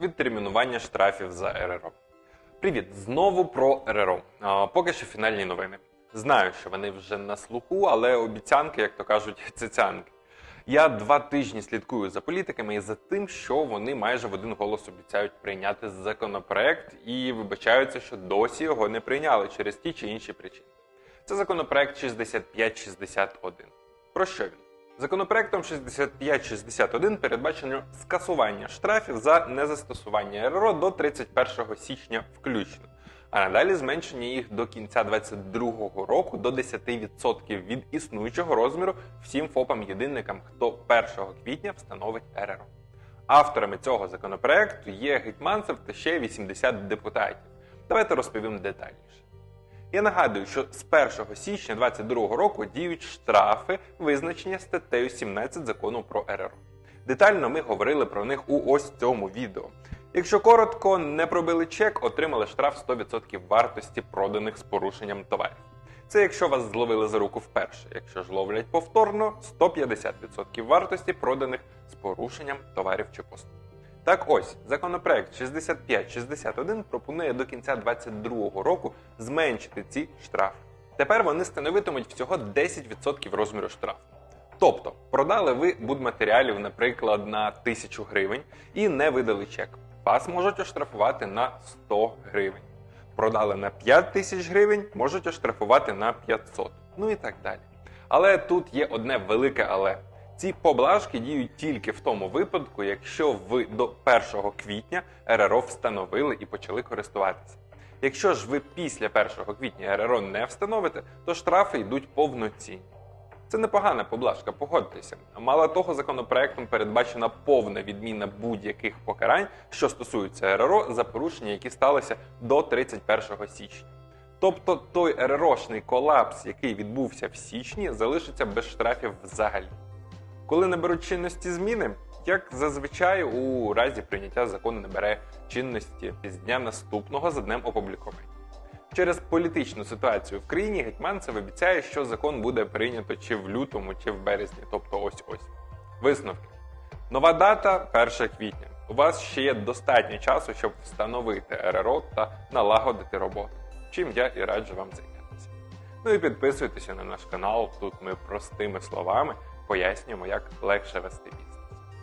відтермінування штрафів за РРО. Привіт! Знову про РРО. А, поки що фінальні новини. Знаю, що вони вже на слуху, але обіцянки, як то кажуть, цицянки. Я два тижні слідкую за політиками і за тим, що вони майже в один голос обіцяють прийняти законопроект і вибачаються, що досі його не прийняли через ті чи інші причини. Це законопроект 6561. Про що він? Законопроектом 6561 передбачено скасування штрафів за незастосування РРО до 31 січня включно, а надалі зменшення їх до кінця 2022 року до 10% від існуючого розміру всім ФОПам-єдинникам, хто 1 квітня встановить РРО. Авторами цього законопроекту є Гетьманцев та ще 80 депутатів. Давайте розповім детальніше. Я нагадую, що з 1 січня 2022 року діють штрафи, визначення статтею 17 закону про РРО. Детально ми говорили про них у ось цьому відео. Якщо коротко, не пробили чек, отримали штраф 100% вартості проданих з порушенням товарів. Це якщо вас зловили за руку вперше. Якщо ж ловлять повторно, 150% вартості проданих з порушенням товарів чи послуг. Так ось, законопроект 6561 пропонує до кінця 2022 року зменшити ці штрафи. Тепер вони становитимуть всього 10% розміру штрафу. Тобто, продали ви будматеріалів, наприклад, на 1000 гривень і не видали чек. Вас можуть оштрафувати на 100 гривень. Продали на 5 тисяч гривень, можуть оштрафувати на 500. Ну і так далі. Але тут є одне велике але. Ці поблажки діють тільки в тому випадку, якщо ви до 1 квітня РРО встановили і почали користуватися. Якщо ж ви після 1 квітня РРО не встановите, то штрафи йдуть повноцінні. Це непогана поблажка, погодьтеся. Мало того, законопроектом передбачена повна відміна будь-яких покарань, що стосуються РРО, за порушення, які сталися до 31 січня. Тобто той РРОшний колапс, який відбувся в січні, залишиться без штрафів взагалі. Коли наберуть чинності зміни, як зазвичай у разі прийняття закону набере чинності з дня наступного за днем опублікування. Через політичну ситуацію в країні Гетьманцев обіцяє, що закон буде прийнято чи в лютому, чи в березні, тобто ось ось. Висновки. Нова дата 1 квітня. У вас ще є достатньо часу, щоб встановити РРО та налагодити роботу, чим я і раджу вам зайнятися. Ну і підписуйтеся на наш канал. Тут ми простими словами пояснюємо, як легше вести бізнес.